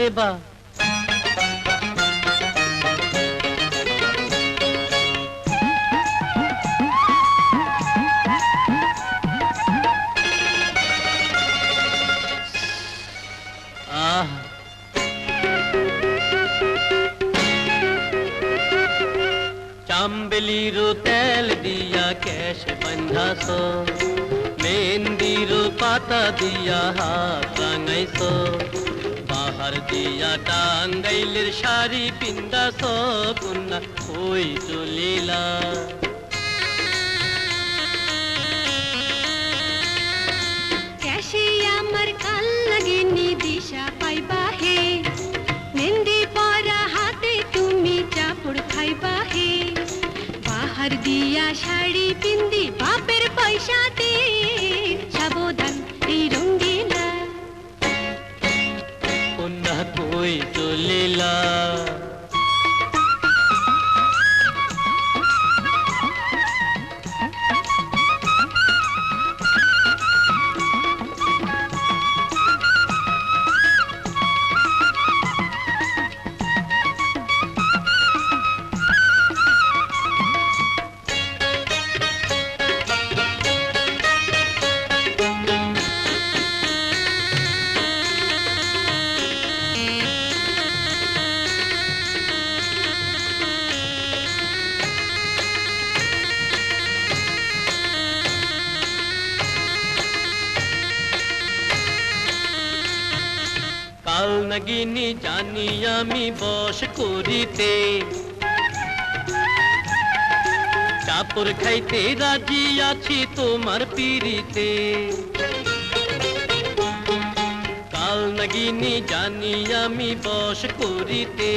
अरे बा। चांबली रो तेल दिया, कैश बंधा सो। मेहंदी रो पाता दिया, हाथ रंग सो। বাহার দিয়া টাঙ্গাইলের শাড়ি পিন্দাস কন্যা ওই চলিলা আমার কাল লাগেনি দিশা পাইবা হে। মেহেন্দি পরা হাতে তুমি চাপড় খাইবা হে। বাহার দিয়া শাড়ি পিন্দি, বাপের পয়সাতে কই কাল নাগিনী জানি আমি বস করিতে। চাপর খাইতে রাজি আছি তোমার পিড়িতে। কাল নাগিনী জানি আমি বস করিতে।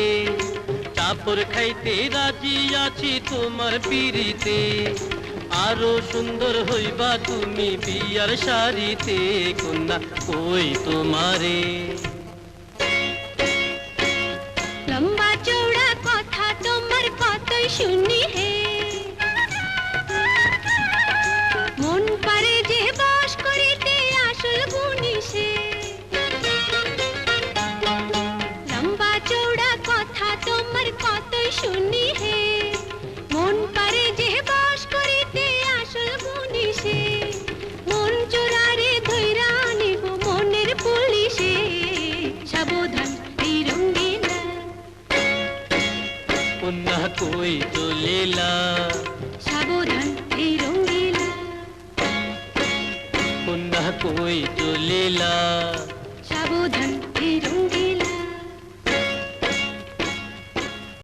চাপর খাইতে রাজি আছি তোমার পিড়িতে। আরও সুন্দর হইবা তুমি বিয়ার শাড়িতে, কন্যা, কই তোমারে? লম্বা চৌড়া কথা তোমার কতই শুনি। কই চলিলা সাবধান এই রঙ্গিলা। কন্যা কই চলিলা সাবধান